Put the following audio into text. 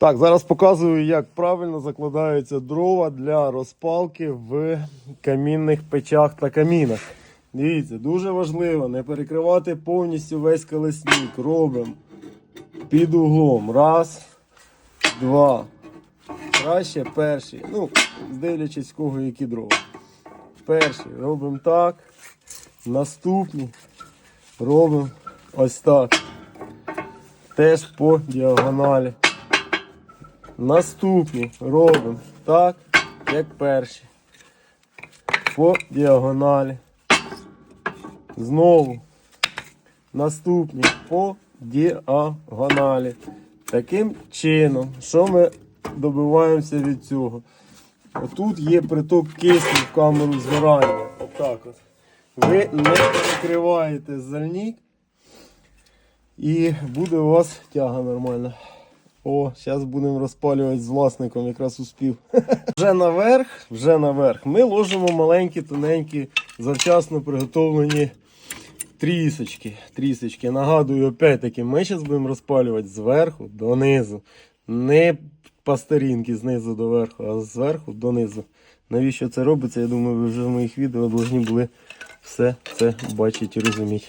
Так, зараз показую, як правильно закладаються дрова для розпалки в камінних печах та камінах. Дивіться, дуже важливо не перекривати повністю весь колесник. Робимо під углом. Раз, два. Краще перший. Ну, дивлячись, кого які дрова. Перший робимо так. Наступний робимо ось так. Теж по діагоналі. Наступні робимо так, як перші. По діагоналі. Знову. Наступні по діагоналі. Таким чином, що ми добиваємося від цього? Отут є приток кисню в камеру згорання. Отак от. Ви не перекриваєте зальник і буде у вас тяга нормальна. О, зараз будемо розпалювати з власником, якраз успів. Вже наверх, вже наверх. Ми ложимо маленькі, тоненькі, завчасно приготовлені трісочки. трісочки. Нагадую, опять-таки, ми зараз будемо розпалювати зверху донизу. Не по старінки знизу до верху, а зверху донизу. Навіщо це робиться? Я думаю, ви вже в моїх відео повинні були все це бачити і розуміти.